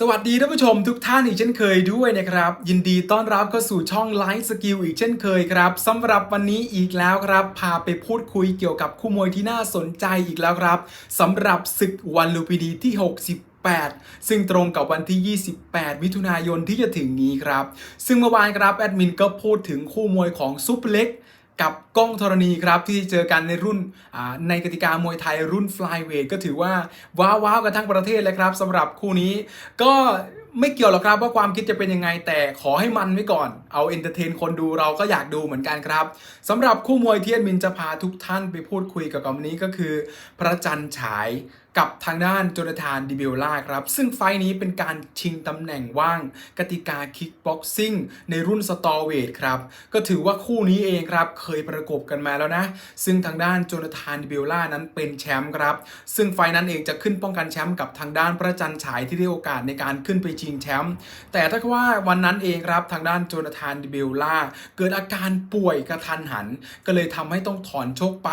สวัสดีท่านผู้ชมทุกท่านอีกเช่นเคยด้วยนะครับ ยินดีต้อนรับเข้าสู่ช่องไลฟ์สกิลอีกเช่นเคยครับสำหรับวันนี้อีกแล้วครับ พาไปพูดคุยเกี่ยวกับคู่มวยที่น่าสนใจอีกแล้วครับสำหรับศึกวันลูปิดีที่68ซึ่งตรงกับวันที่ 28 มิถุนายนที่จะถึงนี้ครับ ซึ่งเมื่อวานครับแอดมินก็พูดถึงคู่มวยของซุปเล็ก กับก้องธรณีครับ ที่เจอกันในรุ่นในกติกามวยไทยรุ่น Flyweight ก็ถือว่า ว้าวว้าวกันทั้งประเทศเลยครับสำหรับคู่นี้ก็ไม่เกี่ยวหรอกครับว่าความคิดจะเป็นยังไงแต่ขอให้มันไว้ก่อนเอาเอนเตอร์เทนคนดูเราก็อยากดูเหมือนกันครับสำหรับคู่มวยเที่แอดมินจะพาทุกท่านไปพูดคุยกับกับวันนี้ก็คือ พระจันทร์ฉาย กับทางด้านโจนาธานดิเบลล่าครับ ซึ่งไฟนี้เป็นการชิงตำแหน่งว่างกติกาคิกบ็อกซิ่งในรุ่นสตอเวทครับ ก็ถือว่าคู่นี้เองครับเคยประกบกันมาแล้วนะ ซึ่งทางด้านโจนาธานดิเบลล่านั้นเป็นแชมป์ครับ ซึ่งไฟนั้นเองจะขึ้นป้องกันแชมป์กับทางด้านพระจันฉายที่ได้โอกาสในการขึ้นไปชิงแชมป์แต่ถ้าว่าวันนั้นเองครับทางด้านโจนาธานดิเบลล่าเกิดอาการป่วยกระทันหัน ก็เลยทำให้ต้องถอนโชคไป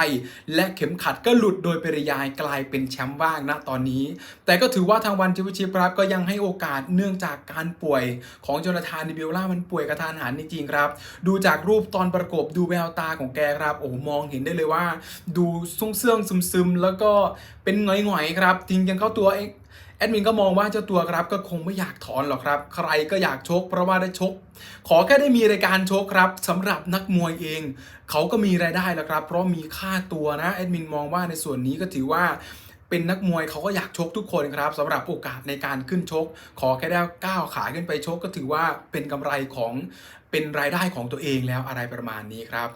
และเข็มขัดก็หลุดโดยปริยายกลายเป็นแชมป์ว่างณตอนนี้ แต่ก็ถือว่าทางวันจิวชิปครับก็ยังให้โอกาสเนื่องจากการป่วยของโจนาธานดิเบลล่ามันป่วยกระทันหันจริงๆครับ ดูจากรูปตอนประกบดูแววตาของแกครับโอ้โหมองเห็นได้เลยว่า ดูซุ่งเสื่องซึมๆ แล้วก็เป็นหงอยๆครับจริงจังเข้าตัวเองแอดมินก็มองว่าเจ้าตัวครับก็คงไม่อยากถอนหรอกครับ ใครก็อยากชกเพราะว่าได้ชก ขอแค่ได้มีรายการชกครับสำหรับนักมวยเอง เขาก็มีรายได้แล้วครับ เพราะมีค่าตัวนะแอดมินมองว่าในส่วนนี้ก็ถือว่า เป็นนักมวยเขาก็อยากชกทุกคนครับสำหรับโอกาสในการขึ้นชก ขอแค่ได้ก้าวขาขึ้นไปชกก็ถือว่าเป็นกำไรของเป็นรายได้ของตัวเองแล้วอะไรประมาณนี้ครับ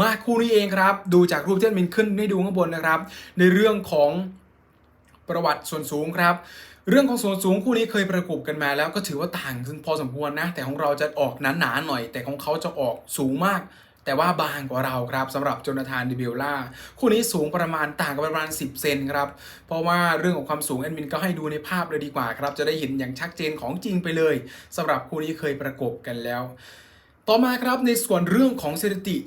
มาคู่นี้เองครับ ดูจากรูปที่มินขึ้นให้ดูข้างบนนะครับ ในเรื่องของประวัติส่วนสูงครับเรื่องของส่วนสูงคู่นี้เคยประกบกันมาแล้วก็ถือว่าต่างกันพอสมควรนะ แต่ของเราจะออกหนาๆหน่อย แต่ของเขาจะออกสูงมาก แต่ว่าบางกว่าเราครับสำหรับโจนาธานดิเบลล่าคู่นี้สูงประมาณต่างกันประมาณ 10 เซนครับ เพราะว่าเรื่องของความสูงแอดมินก็ให้ดูในภาพเลยดีกว่าครับ จะได้เห็นอย่างชัดเจนของจริงไปเลยสำหรับคู่นี้เคยประกบกันแล้ว ต่อมาครับในส่วนเรื่องของสถิติ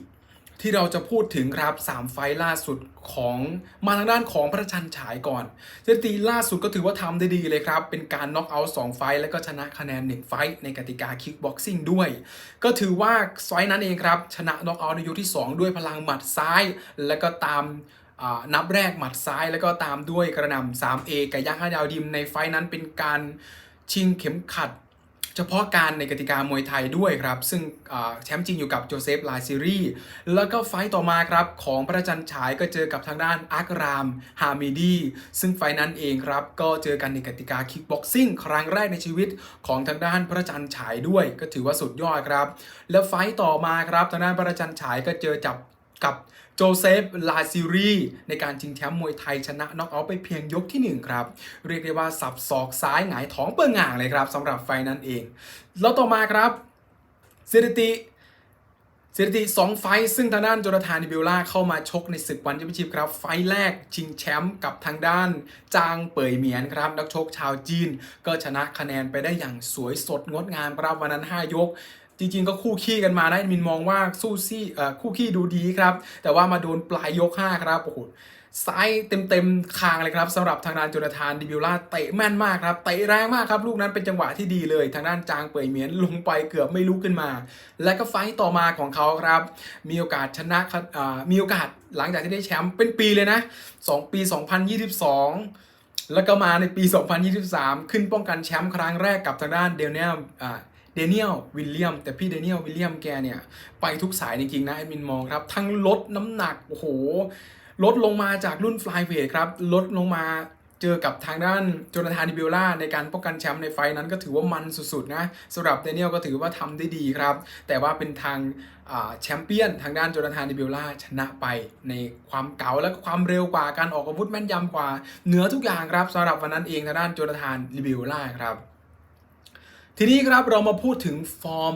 ที่เราจะพูดถึงครับ3ไฟล่าสุดของมาทางด้านของพระจันทร์ฉายก่อนสถิติล่าสุดก็ถือว่าทำได้ดีเลยครับ เป็นการน็อกเอาท์2ไฟแล้วก็ชนะคะแนน 1 ไฟในกติกาคิกบ็อกซิ่งด้วย ก็ถือว่าไฟนั้นเองครับ ชนะน็อกเอาท์ในยกที่ 2 ด้วยพลังหมัดซ้าย แล้วก็ตามนับแรกหมัดซ้ายแล้วก็ตามด้วยกระหน่ำ 3A กับยักษ์ห้าดาวดิมในไฟนั้นเป็นการชิงเข็มขัด เฉพาะการในกติกามวยไทยด้วยครับ ซึ่งแชมป์จริงอยู่กับโจเซฟลาซิรีแล้วก็ไฟต์ต่อมาครับ ของพระจันฉายก็เจอกับทางด้านอาร์กรามฮามิดีซึ่งไฟนั้นเองครับ ก็เจอกันในกติกาคิกบ็อกซิ่งครั้งแรกในชีวิตของทางด้านพระจันฉายด้วย ก็ถือว่าสุดยอดครับ แล้วไฟต์ต่อมาครับทางด้านพระจันฉายก็เจอจับกับ โจเซฟ ลาซิรีในการชิงแชมป์มวยไทยชนะน็อกเอาท์ไปเพียงยกทีหนึ่1 ครับ เรียกได้ว่าสับศอกซ้ายหงายท้องเปิงง่างเลยครับสำหรับไฟนั้นเอง แล้วต่อมาครับสถิติสถิติ2ไฟซึ่งทางด้านโจนาธานิเบลล่าเข้ามาชกในศึกวันแชมเปี้ยนชิพครับ ไฟแรกชิงแชมป์กับทางด้าน จางเป่ยเหมียนครับ นักชกชาวจีน ก็ชนะคะแนนไปได้อย่างสวยสดงดงามครับวันนั้น 5 ยก จริงๆ ก็คู่ขี้กันมานะมินมองว่าสู้ซี่คู่ขี้ดูดีครับ แต่ว่ามาโดนปลายยก 5 ครับโอ้โหซ้ายเต็มๆคางเลยครับสำหรับทางด้านโจนาธานดิบิล่าเตะแม่นมากครับเตะแรงมากครับ ลูกนั้นเป็นจังหวะที่ดีเลย ทางด้านจางเปยเหมียนลงไปเกือบไม่ลุกขึ้นมา และก็ไฟต์ต่อมาของเขาครับ มีโอกาสชนะมีโอกาสหลังจากที่ได้แชมป์เป็นปีเลยนะ 2 ปี 2022 แล้วก็มาในปี 2023 ขึ้นป้องกันแชมป์ครั้งแรกกับทางด้านเดลเนียลอ่า เดเนียลวิลเลียมแต่พี่เดเนียลวิลเลียมแกเนี่ย ไปทุกสายจริงๆนะไอ้มินมองครับ ทั้งลดน้ำหนัก โอ้โห ลดลงมาจากรุ่นฟลายเวทครับ ลดลงมาเจอกับทางด้านโจนาธานดิเบลล่าในการป้องกันแชมป์ในไฟนั้นก็ถือว่ามันสุดๆนะสำหรับเดเนียลก็ถือว่าทำได้ดีครับ แต่ว่าเป็นทางแชมเปี้ยนทางด้านโจนาธานดิเบลล่าชนะไปในความเก๋าและความเร็วกว่าการออกอาวุธแม่นยำกว่า เหนือทุกอย่างครับสำหรับวันนั้นเองทางด้านโจนาธานดิเบลล่าครับ ทีนี้ครับเรามาพูดถึงฟอร์ม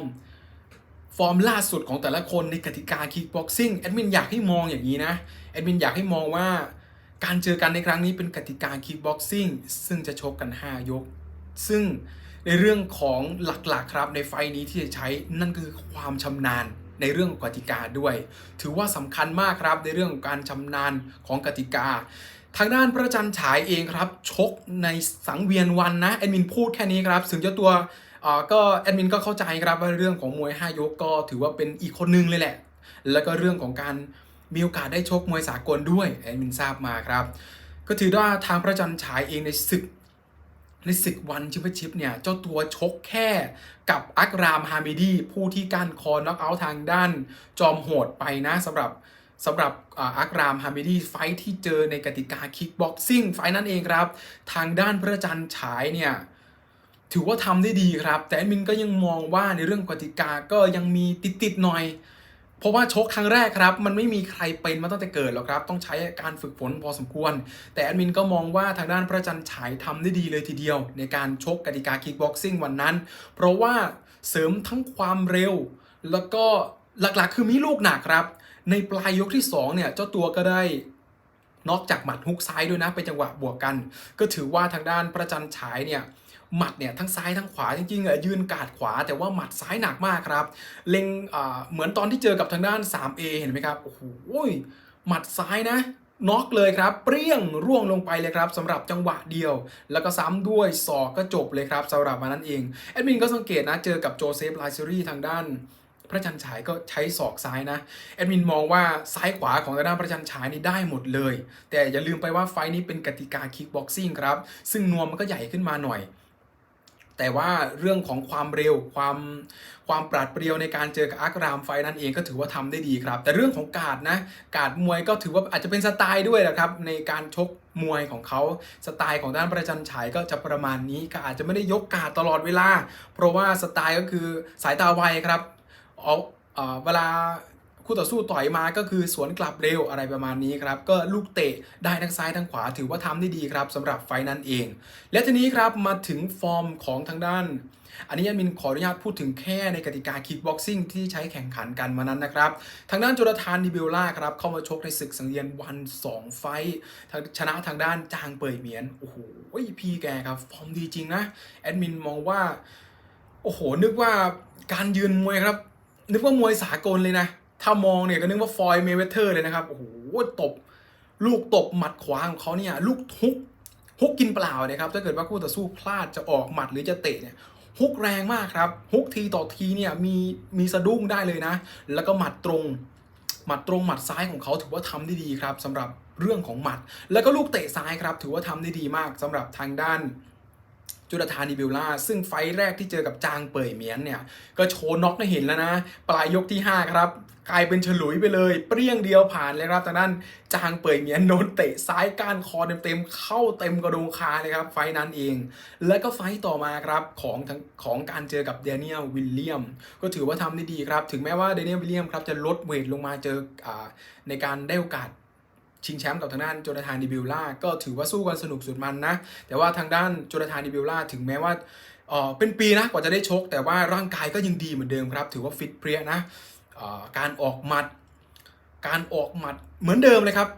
ฟอร์มล่าสุดของแต่ละคนในกติกาคิกบ็อกซิ่งแอดมินอยากให้มองอย่างนี้นะแอดมินอยากให้มองว่าการเจอกันในครั้งนี้เป็นกติกาคิกบ็อกซิ่งซึ่งจะชกกัน 5 ยก ซึ่งในเรื่องของหลักๆครับในไฟล์นี้ที่จะใช้นั่นคือความชำนาญในเรื่องกติกาด้วย ถือว่าสำคัญมากครับในเรื่องของการชำนาญของกติกา ทางด้านพระจันทร์ฉายเองครับ ชกในสังเวียนวันนะแอดมินพูดแค่นี้ครับ ถึงเจ้าตัว ก็แอดมินก็เข้าใจครับว่าเรื่องของมวย 5 ยกก็ถือว่าเป็นอีกคนนึงเลยแหละ แล้วก็เรื่องของการมีโอกาสได้ชกมวยสากลด้วยแอดมินทราบมาครับ ก็ถือว่าทางพระจันทร์ฉายเองในศึกในศึกวันแชมเปี้ยนชิพเนี่ย เจ้าตัวชกแค่กับอักรามฮามิดีผู้ที่ก้านคอน็อกเอาท์ทางด้านจอมโหดไปนะสำหรับสำหรับอักรามฮามิดีไฟท์ที่เจอในกติกาคิกบ็อกซิ่งไฟท์นั่นเองครับ ทางด้านพระจันทร์ฉายเนี่ย ถือว่าทำได้ดีครับ แต่แอดมินก็ยังมองว่าในเรื่องกติกาก็ยังมีติดๆหน่อย เพราะว่าชกครั้งแรกครับ มันไม่มีใครเป็นมาตั้งแต่เกิดหรอกครับ ต้องใช้การฝึกฝนพอสมควร แต่แอดมินก็มองว่าทางด้านพระจันทร์ฉายทำได้ดีเลยทีเดียว ในการชกกติกาคิกบ็อกซิ่งวันนั้น เพราะว่าเสริมทั้งความเร็ว แล้วก็หลักๆ คือมีลูกหนักครับ ในปลายยกที่2เนี่ยเจ้าตัวก็ได้นอกจากหมัดฮุกซ้ายด้วยนะเป็นจังหวะบวกกัน ก็ถือว่าทางด้านพระจันทร์ฉายเนี่ย หมัดเนี่ยทั้งซ้ายทั้งขวาจริงๆอะยืนกาดขวา แต่ว่าหมัดซ้ายหนักมากครับ เล็งอ่าเหมือนตอนที่เจอกับทางด้าน 3A เห็นไหมครับ โอ้โหหมัดซ้ายนะน็อกเลยครับ เปรี้ยงร่วงลงไปเลยครับสำหรับจังหวะเดียว แล้วก็ซ้ำด้วยศอกก็จบเลยครับสำหรับวันนั้นเองแอดมินก็สังเกตนะเจอกับโจเซฟไลซอรี่ทางด้าน พระจันทร์ฉายก็ใช้ศอกซ้ายนะแอดมินมองว่าซ้ายขวาของทางด้านพระจันทร์ฉายนี่ได้หมดเลย แต่อย่าลืมไปว่าไฟนี้เป็นกติกาคิกบ็อกซิ่งครับ ซึ่งนวมมันก็ใหญ่ขึ้นมาหน่อย แต่ว่าเรื่องของความเร็วความความปราดเปรียวในการเจอกับอักรามไฟนั่นเองก็ถือว่าทำได้ดีครับ แต่เรื่องของการดนะการดมวยก็ถือว่าอาจจะเป็นสไตล์ด้วยนะครับในการชกมวยของเขาสไตล์ของด้านประจันฉายก็จะประมาณนี้ก็อาจจะไม่ได้ยกการดตลอดเวลา เพราะว่าสไตล์ก็คือสายตาไวครับเอาเวลา คู่ต่อสู้ต่อยมาก็คือสวนกลับเร็วอะไรประมาณนี้ครับก็ลูกเตะได้ทั้งซ้ายทั้งขวาถือว่าทำได้ดีครับสำหรับไฟนั้นเอง และทีนี้ครับมาถึงฟอร์มของทางด้าน อันนี้แอดมินขออนุญาตพูดถึงแค่ในกติกาคิกบ็อกซิ่งที่ใช้แข่งขันกันมานั้นนะครับ ทางด้านโจนาธานดิเบลล่าครับเข้ามาชกในศึกสังเวียนวัน 2 ไฟท์ชนะทางด้านจางเปยเหมียนโอ้โหพี่แกครับฟอร์มดีจริงนะแอดมินมองว่าโอ้โหนึกว่าการยืนมวยครับ นึกว่ามวยสากลเลยนะ ถ้ามองเนี่ยก็นึกว่าฟอยเมเวเทอร์เลยนะครับ โอ้โห ตบ ลูกตบหมัดขวาของเขาเนี่ย ลูกทุกฮุกกินเปล่านะครับ ถ้าเกิดว่าคู่ต่อสู้พลาดจะออกหมัดหรือจะเตะเนี่ยฮุกแรงมากครับฮุกทีต่อทีเนี่ยมีมีสะดุ้งได้เลยนะ แล้วก็หมัดตรง หมัดตรงหมัดซ้ายของเขาถือว่าทำได้ดีครับสำหรับเรื่องของหมัด แล้วก็ลูกเตะซ้ายครับ ถือว่าทำได้ดีมากสำหรับทางด้านจุลธานีบิลล่า ซึ่งไฟแรกที่เจอกับจางเป่ยเมียนเนี่ย ก็โชว์น็อกให้เห็นแล้วนะ ปลายยกที่ 5 ครับ กลายเป็นฉลุยไปเลย เปรี้ยงเดียวผ่านเลยครับทางด้านจางเป่ยเหมียนโดนเตะซ้ายก้านคอเต็มๆเข้าเต็มกระดูกคาเลยครับไฟนั้นเอง แล้วก็ไฟต่อมาครับของทางของการเจอกับเดเนียลวิลเลียม ก็ถือว่าทำได้ดีครับ ถึงแม้ว่าเดเนียลวิลเลียมครับจะลดเวทลงมาเจออในการได้โอกาสชิงแชมป์กับทางด้านโจนาธานดิบิลล่าก็ถือว่าสู้กันสนุกสุดมันนะ แต่ว่าทางด้านโจนาธานดิบิลล่าถึงแม้ว่าเออเป็นปีนะกว่าจะได้ชก แต่ว่าร่างกายก็ยังดีเหมือนเดิมครับ ถือว่าฟิตเพรียนะ การออกหมัด การออกหมัดเหมือนเดิมเลยครับ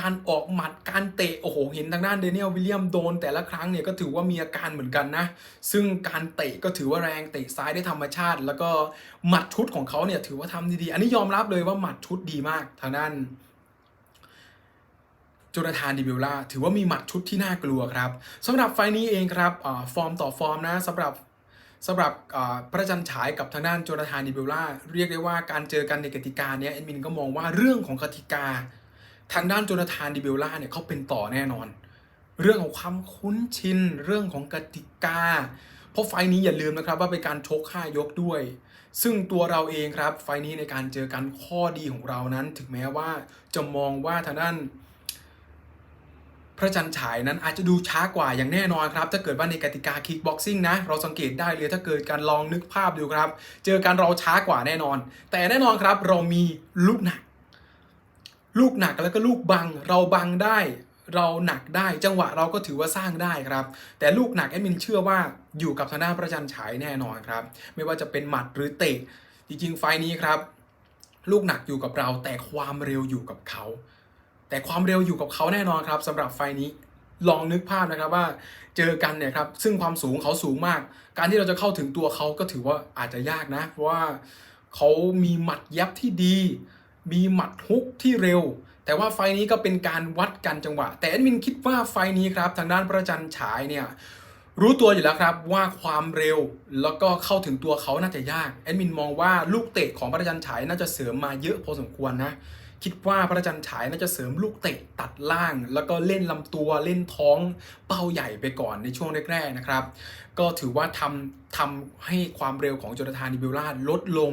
การออกหมัดการเตะโอ้โหเห็นทางด้านเดนิเอลวิลเลียมโดน แต่ละครั้งเนี่ยก็ถือว่ามีอาการเหมือนกันนะ ซึ่งการเตะก็ถือว่าแรงเตะซ้ายได้ธรรมชาติ แล้วก็หมัดชุดของเขาเนี่ยถือว่าทำดีๆอันนี้ยอมรับเลยว่าหมัดชุดดีมากทางด้านโจนาธานดิบิลล่าถือว่ามีหมัดชุดที่น่ากลัวครับสำหรับไฟล์นี้เองครับอฟอร์มต่อฟอร์มนะสำหรับ สำหรับพระจันทร์ฉายกับทางด้านโจนาธานดิเบลล่าเรียกได้ว่าการเจอกันในกติกาเนี้ยเอ็นมินก็มองว่าเรื่องของกติกา ทางด้านโจนาธานดิเบลล่าเนี่ยเขาเป็นต่อแน่นอน เรื่องของความคุ้นชินเรื่องของกติกา เพราะไฟนี้อย่าลืมนะครับว่าเป็นการชก5ยกด้วย ซึ่งตัวเราเองครับไฟนี้ในการเจอกันข้อดีของเรานั้น ถึงแม้ว่าจะมองว่าทางด้าน ระจันทร์ฉายนั้นอาจจะดูช้ากว่าอย่างแน่นอนครับถ้าเกิดว่าในกติกาคิกบ็อกซิ่งนะเราสังเกตได้เลยถ้าเกิดการลองนึกภาพดูครับ เจอกันเราช้ากว่าแน่นอน แต่แน่นอนครับเรามีลูกหนัก ลูกหนักแล้วก็ลูกบังเราบังได้ เราหนักได้จังหวะเราก็ถือว่าสร้างได้ครับ แต่ลูกหนักแอดมินเชื่อว่าอยู่กับทางด้านพระจันทร์ฉายแน่นอนครับ ไม่ว่าจะเป็นหมัดหรือเตะจริงๆไฟนี้ครับ ลูกหนักอยู่กับเราแต่ความเร็วอยู่กับเขา แต่ความเร็วอยู่กับเขาแน่นอนครับสำหรับไฟนี้ลองนึกภาพนะครับว่าเจอกันเนี่ยครับซึ่งความสูงเขาสูงมาก การที่เราจะเข้าถึงตัวเขาก็ถือว่าอาจจะยากนะ เพราะว่าเขามีหมัดยับที่ดี มีหมัดฮุกที่เร็ว แต่ว่าไฟนี้ก็เป็นการวัดกันจังหวะ แต่แอดมินคิดว่าไฟนี้ครับทางด้านประจันฉายเนี่ยรู้ตัวอยู่แล้วครับว่าความเร็วแล้วก็เข้าถึงตัวเขาน่าจะยากแอดมินมองว่าลูกเตะของประจันฉายน่าจะเสริมมาเยอะพอสมควรนะ คิดว่าพระจันทร์ฉายน่าจะเสริมลูกเตะตัดล่าง แล้วก็เล่นลำตัวเล่นท้องเป้าใหญ่ไปก่อนในช่วงแรกๆนะครับ ก็ถือว่าทำทำให้ความเร็วของโจนาธานดิบิลล่าลดลง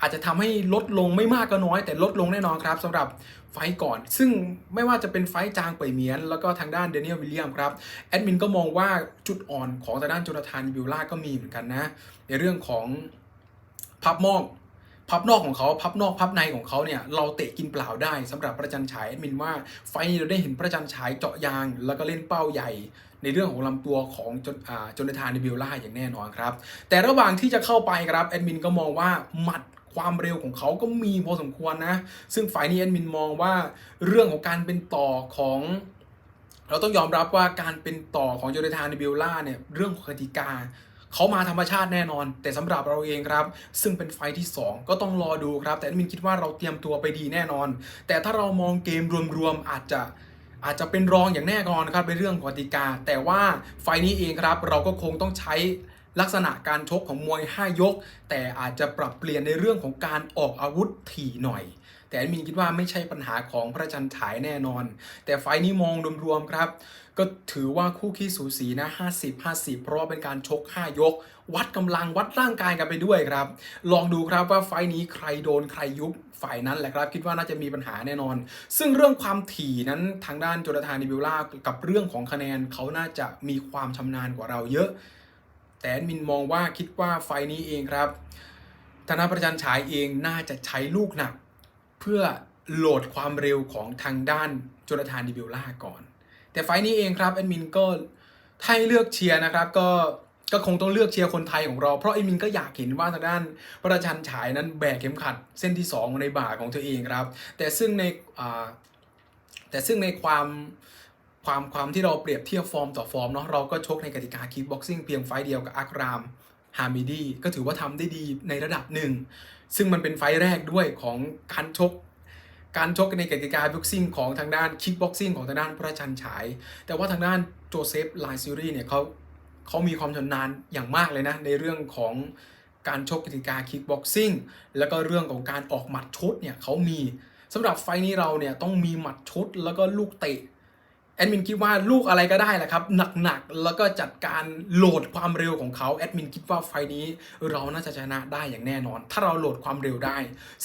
อาจจะทำให้ลดลงไม่มากก็น้อย แต่ลดลงแน่นอนครับสำหรับไฟก่อน ซึ่งไม่ว่าจะเป็นไฟจางเป่ยเมียน แล้วก็ทางด้านเดนิเอลวิลเลียมครับแอดมินก็มองว่าจุดอ่อนของทางด้านโจนาธานดิบิลล่าก็มีเหมือนกันนะ ในเรื่องของพับมอก พับนอกของเขาพับนอกพับในของเขาเนี่ยเราเตะกินเปล่าได้สำหรับประจันฉายแอดมินว่าไฟเราได้เห็นประจันฉายเจาะยาง แล้วก็เล่นเป้าใหญ่ ในเรื่องของลำตัวของจนอ่าจนทานดิบิลล่าอย่างแน่นอนครับ แต่ระหว่างที่จะเข้าไปครับแอดมินก็มองว่าหมัดความเร็วของเขาก็มีพอสมควรนะ ซึ่งฝ่ายนี้แอดมินมองว่าเรื่องของการเป็นต่อของเราต้องยอมรับว่าการเป็นต่อของโจนาธานดิบิลล่าเนี่ยเรื่องของกติกา เขามาธรรมชาติแน่นอน แต่สำหรับเราเองครับ ซึ่งเป็นไฟที่ 2 ก็ต้องรอดูครับ แต่มินคิดว่าเราเตรียมตัวไปดีแน่นอน แต่ถ้าเรามองเกมรวมๆอาจจะอาจจะเป็นรองอย่างแน่นอนครับในเรื่องกติกา แต่ว่าไฟนี้เองครับ เราก็คงต้องใช้ลักษณะการชกของมวย 5 ยก แต่อาจจะปรับเปลี่ยนในเรื่องของการออกอาวุธถี่หน่อย แต่มินคิดว่าไม่ใช่ปัญหาของพระจันทร์ฉายแน่นอน แต่ไฟนี้มองรวมๆครับ ก็ถือว่าคู่ขี้สูสีนะ 50 50 เพราะว่าเป็นการชก 5 ยก วัดกำลังวัดร่างกายกันไปด้วยครับ ลองดูครับว่าไฟนี้ใครโดนใครยุบฝ่ายนั้นแหละครับ คิดว่าน่าจะมีปัญหาแน่นอน ซึ่งเรื่องความถี่นั้นทางด้านโจนาธานดิบิลล่ากับเรื่องของคะแนนเขาน่าจะมีความชำนาญกว่าเราเยอะ แต่มินมองว่าคิดว่าไฟนี้เองครับธนาประจันฉายเองน่าจะใช้ลูกหนัก เพื่อโหลดความเร็วของทางด้านโจนาธานดิบิลล่าก่อน แต่ไฟนี้เองครับแอดมินก็ถ้าให้เลือกเชียร์นะครับ ก็ก็คงต้องเลือกเชียร์คนไทยของเรา เพราะแอดมินก็อยากเห็นว่าทางด้านประชันฉายนั้นแบกเข็มขัด เส้นที่ 2 ในบ่าของเธอเองครับ แต่ซึ่งในอ่าแต่ซึ่งในความความความที่เราเปรียบเทียบฟอร์มต่อฟอร์มเนาะเราก็ชกในกติกาคิกบ็อกซิ่งเพียงไฟเดียวกับอักรามฮามิดีก็ถือว่าทำได้ดีในระดับหนึ่ง ซึ่งมันเป็นไฟแรกด้วยของการชก การชกในกติกาบ็อกซิ่งของทางด้านคิกบ็อกซิ่งของทางด้านพระชันฉาย แต่ว่าทางด้านโจเซฟไลซิรีเนี่ยเขาเขามีความชำนาญอย่างมากเลยนะในเรื่องของการชกกติกาคิกบ็อกซิ่งแล้วก็เรื่องของการออกหมัดชุดเนี่ยเขามีสำหรับไฟนี้เราเนี่ยต้องมีหมัดชุดแล้วก็ลูกเตะ แอดมินคิดว่าลูกอะไรก็ได้แหละครับหนักๆ แล้วก็จัดการโหลดความเร็วของเขาแอดมินคิดว่าไฟนี้ เราน่าจะชนะได้อย่างแน่นอน ถ้าเราโหลดความเร็วได้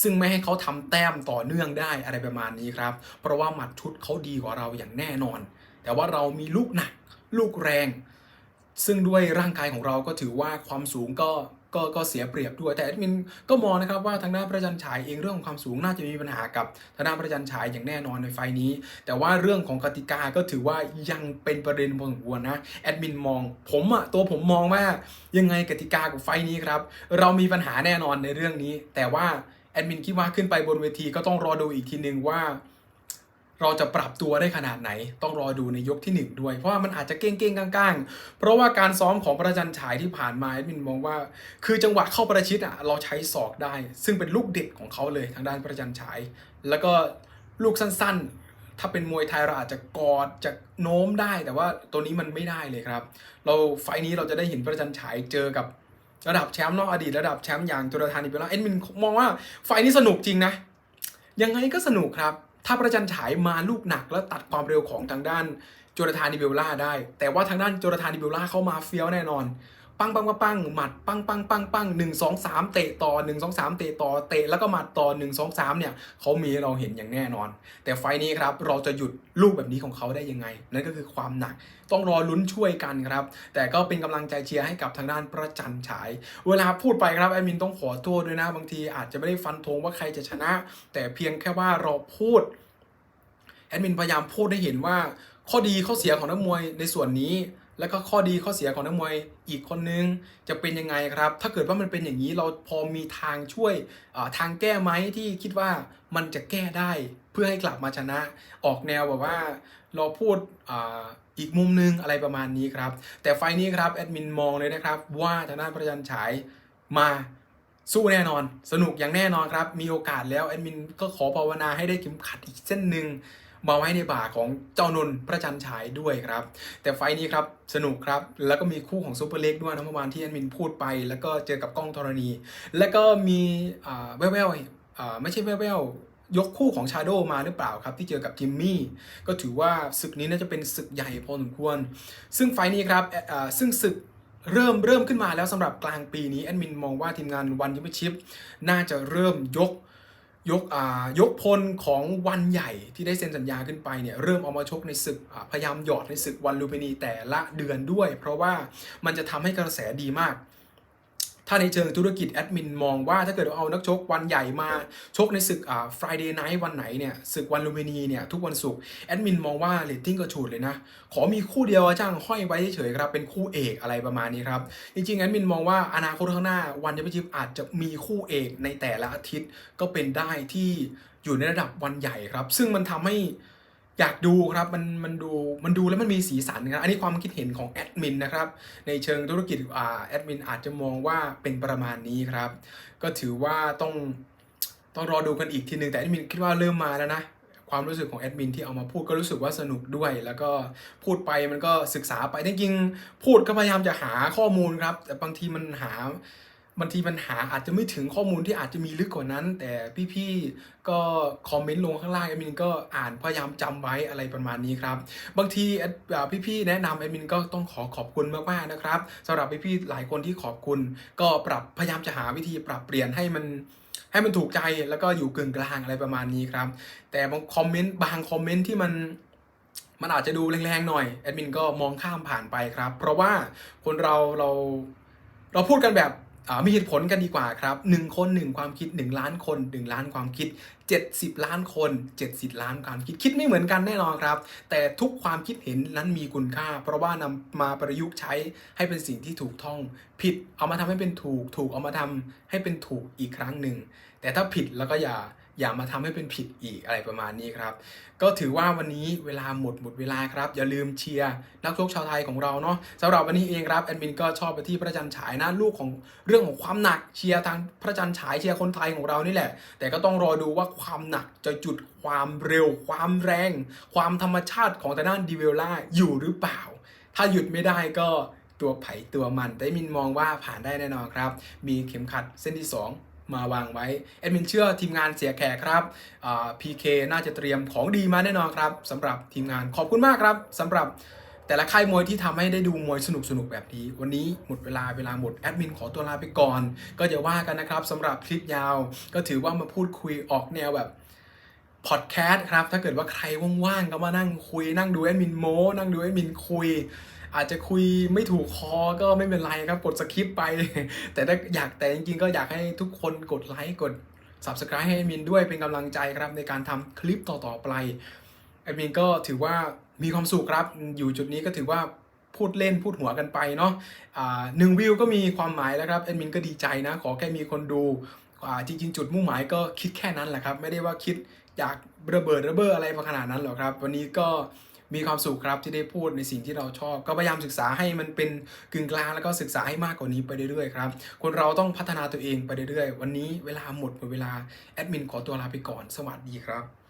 ซึ่งไม่ให้เขาทำแต้มต่อเนื่องได้อะไรประมาณนี้ครับ เพราะว่าหมัดชุดเขาดีกว่าเราอย่างแน่นอน แต่ว่าเรามีลูกหนัก ลูกแรง ซึ่งด้วยร่างกายของเราก็ถือว่าความสูงก็ ก็ก็เสียเปรียบด้วยแต่แอดมินก็มองนะครับว่าทางด้านพระจันทร์ฉายเองเรื่องของความสูงน่าจะมีปัญหากับทางด้านพระจันทร์ฉายอย่างแน่นอนในไฟนี้ แต่ว่าเรื่องของกติกาก็ถือว่ายังเป็นประเด็นพอสมควรนะแอดมินมองผมอะตัวผมมองว่ายังไงกติกากับไฟนี้ครับเรามีปัญหาแน่นอนในเรื่องนี้ แต่ว่าแอดมินคิดว่าขึ้นไปบนเวทีก็ต้องรอดูอีกทีนึงว่า เราจะปรับตัวได้ขนาดไหน ต้องรอดูในยกที่ 1 ด้วย เพราะว่ามันอาจจะเก้งเก้งๆก้างๆ เพราะว่าการซ้อมของประจันฉายที่ผ่านมาแอดมินมองว่า คือจังหวะเข้าประชิดอะเราใช้ศอกได้ ซึ่งเป็นลูกเด็ดของเขาเลยทางด้านประจันฉาย แล้วก็ลูกสั้นๆ ถ้าเป็นมวยไทยเราอาจจะกอดจะโน้มได้แต่ว่าตัวนี้มันไม่ได้เลยครับ เราไฟนี้เราจะได้เห็นประจันฉายเจอกับระดับแชมป์นอกอดีตระดับแชมป์อย่างจุลธานีเปแล้วแอดมินมองว่าไฟนี้สนุกจริงนะยังไงก็สนุกครับ ถ้าประจันฉายมาลูกหนักแล้วตัดความเร็วของทางด้านโจนาธานดิเบลล่าได้ แต่ว่าทางด้านโจนาธานดิเบลล่าเข้ามาเฟี้ยวแน่นอน ปังปังปังปังหมัดปังปังปังปังหนึ่งสองสามเตะต่อหนึ่งสองสามเตะต่อเตะแล้วก็หมัดต่อหนึ่งสองสามเนี่ยเขามีเราเห็นอย่างแน่นอน แต่ไฟล์นี้ครับเราจะหยุดลูกแบบนี้ของเขาได้ยังไง นั่นก็คือความหนักต้องรอลุ้นช่วยกันครับ แต่ก็เป็นกำลังใจเชียร์ให้กับทางด้านประจันฉาย เวลาพูดไปครับแอดมินต้องขอโทษด้วยนะบางทีอาจจะไม่ได้ฟันธงว่าใครจะชนะ แต่เพียงแค่ว่าเราพูดแอดมินพยายามพูดให้เห็นว่าข้อดีข้อเสียของนักมวยในส่วนนี้ แล้วก็ข้อดีข้อเสียของนักมวยอีกคนนึงจะเป็นยังไงครับ ถ้าเกิดว่ามันเป็นอย่างนี้เราพอมีทางช่วยทางแก้ไหมที่คิดว่ามันจะแก้ได้เพื่อให้กลับมาชนะ ออกแนวแบบว่าเราพูดอ,อีกมุมนึงอะไรประมาณนี้ครับ แต่ไฟล์นี้ครับแอดมินมองเลยนะครับ ว่าทางด้านประจันฉายมาสู้แน่นอน สนุกอย่างแน่นอนครับ มีโอกาสแล้วแอดมินก็ขอภาวนาให้ได้เข็มขัดอีกเส้นหนึ่ง มาไว้ในบ่าของเจ้านนท์พระจันฉายด้วยครับ แต่ไฟนี้ครับสนุกครับ แล้วก็มีคู่ของซูเปอร์เล็กด้วยนะเมื่อวานที่แอดมินพูดไป แล้วก็เจอกับกล้องธรณี แล้วก็มีแว่วๆไม่ใช่แว่วๆยกคู่ของชาโดมาหรือเปล่าครับ ที่เจอกับจิมมี่ก็ถือว่าศึกนี้น่าจะเป็นศึกใหญ่พอสมควร ซึ่งไฟนี้ครับซึ่งศึกเริ่มเริ่มขึ้นมาแล้วสำหรับกลางปีนี้แอดมินมองว่าทีมงานวันยิมชิปน่าจะเริ่มยก ยกอ่ายกพลของวันใหญ่ที่ได้เซ็นสัญญาขึ้นไปเนี่ยเริ่มเอามาชกในศึกอ่าพยายามหยอดในศึกวันลูมพินีแต่ละเดือนด้วย เพราะว่ามันจะทำให้กระแสดีมาก ถ้าในเชิงธุรกิจแอดมินมองว่าถ้าเกิดว่าเอานักชกวันใหญ่มา ชกในศึกอ่า Friday Night วันไหนเนี่ยศึกวันลูมพินีเนี่ยทุกวันศุกร์แอดมินมองว่าเรตติ้งกระฉูดเลยนะ ขอมีคู่เดียวจ้างห้อยไว้เฉยๆครับเป็นคู่เอกอะไรประมาณนี้ครับ จริงๆแอดมินมองว่าอนาคตข้างหน้าวันยัชิปอาจจะมีคู่เอกในแต่ละอาทิตย์ก็เป็นได้ที่อยู่ในระดับวันใหญ่ครับ ซึ่งมันทำให้ อยากดูครับมันมันดูมันดูแล้วมันมีสีสันครับอันนี้ความคิดเห็นของแอดมินนะครับในเชิงธุรกิจอ่าแอดมินอาจจะมองว่าเป็นประมาณนี้ครับ ก็ถือว่าต้องต้องรอดูกันอีกทีหนึ่งแต่แอดมินคิดว่าเริ่มมาแล้วนะความรู้สึกของแอดมินที่เอามาพูดก็รู้สึกว่าสนุกด้วย แล้วก็พูดไปมันก็ศึกษาไปจริงๆพูดก็พยายามจะหาข้อมูลครับ แต่บางทีมันหา บางทีมันหาอาจจะไม่ถึงข้อมูลที่อาจจะมีลึกกว่านั้น แต่พี่ๆก็คอมเมนต์ลงข้างล่างแอดมินก็อ่านพยายามจำไว้อะไรประมาณนี้ครับ บางทีพี่ๆแนะนำแอดมินก็ต้องขอขอบคุณมากๆนะครับสำหรับพี่ๆหลายคนที่ขอบคุณ ก็ปรับพยายามจะหาวิธีปรับเปลี่ยนให้มันให้มันถูกใจแล้วก็อยู่กึ่งกลางอะไรประมาณนี้ครับ แต่บางคอมเมนต์บางคอมเมนต์ที่มันมันอาจจะดูแรงๆหน่อยแอดมินก็มองข้ามผ่านไปครับ เพราะว่าคนเราเราเราพูดกันแบบ มีเหตุผลกันดีกว่าครับ 1 คน 1 ความคิด 1 ล้านคน 1 ล้านความคิด 70 ล้านคน 70 ล้านความคิดคิดไม่เหมือนกันแน่นอนครับ แต่ทุกความคิดเห็นนั้นมีคุณค่า เพราะว่านำมาประยุกต์ใช้ให้เป็นสิ่งที่ถูกต้อง ผิดเอามาทำให้เป็นถูก ถูกเอามาทำให้เป็นถูกอีกครั้งหนึ่ง แต่ถ้าผิดแล้วก็อย่า อย่ามาทำให้เป็นผิดอีกอะไรประมาณนี้ครับ ก็ถือว่าวันนี้เวลาหมดหมดเวลาครับ อย่าลืมเชียร์นักชกชาวไทยของเราเนาะสำหรับวันนี้เองครับแอดมินก็ชอบไปที่พระจันทร์ฉายนะลูกของเรื่องของความหนักเชียร์ทางพระจันทร์ฉายเชียร์คนไทยของเรานี่แหละ แต่ก็ต้องรอดูว่าความหนักจะจุดความเร็ว ความแรง ความธรรมชาติของทางด้านดีเวลล่าอยู่หรือเปล่า ถ้าหยุดไม่ได้ก็ตัวไผ่ตัวมันแต่มินมองว่าผ่านได้แน่นอนครับ มีเข็มขัดเส้นที่ 2 มาวางไว้แอดมินเชื่อทีมงานเสียแขกครับพีเคน่าจะเตรียมของดีมาแน่นอนครับสำหรับทีมงานขอบคุณมากครับสำหรับแต่ละค่ายมวยที่ทำให้ได้ดูมวยสนุกสนุกแบบนี้ วันนี้หมดเวลาเวลาหมดแอดมินขอตัวลาไปก่อน ก็จะว่ากันนะครับสำหรับคลิปยาว ก็ถือว่ามาพูดคุยออกแนวแบบพอดแคสต์ครับ ถ้าเกิดว่าใครว่างๆก็มานั่งคุย นั่งดูแอดมินโมนั่งดูแอดมินคุย อาจจะคุยไม่ถูกคอก็ไม่เป็นไรครับกดสคริปไป แต่ถ้าอยากแต่จริงๆ ก็อยากให้ทุกคนกดไลค์กด Subscribe ให้อมินด้วยเป็นกำลังใจครับในการทำคลิปต่อๆไปแอดมินก็ถือว่ามีความสุขครับ อยู่จุดนี้ก็ถือว่าพูดเล่นพูดหัวกันไปเนาะอ่าหนึ่งวิวก็มีความหมายแล้วครับแอดมินก็ดีใจนะ ขอแค่มีคนดูจริงๆ จุดมุ่งหมายก็คิดแค่นั้นแหละครับ ไม่ได้ว่าคิดอยากระเบิดระเบ้ออะไรขนาดนั้นหรอกครับ วันนี้ก็ มีความสุขครับที่ได้พูดในสิ่งที่เราชอบ ก็พยายามศึกษาให้มันเป็นกึ่งกลางแล้วก็ศึกษาให้มากกว่านี้ไปเรื่อยๆครับคนเราต้องพัฒนาตัวเองไปเรื่อยๆ วันนี้เวลาหมดหมดเวลาแอดมินขอตัวลาไปก่อน สวัสดีครับ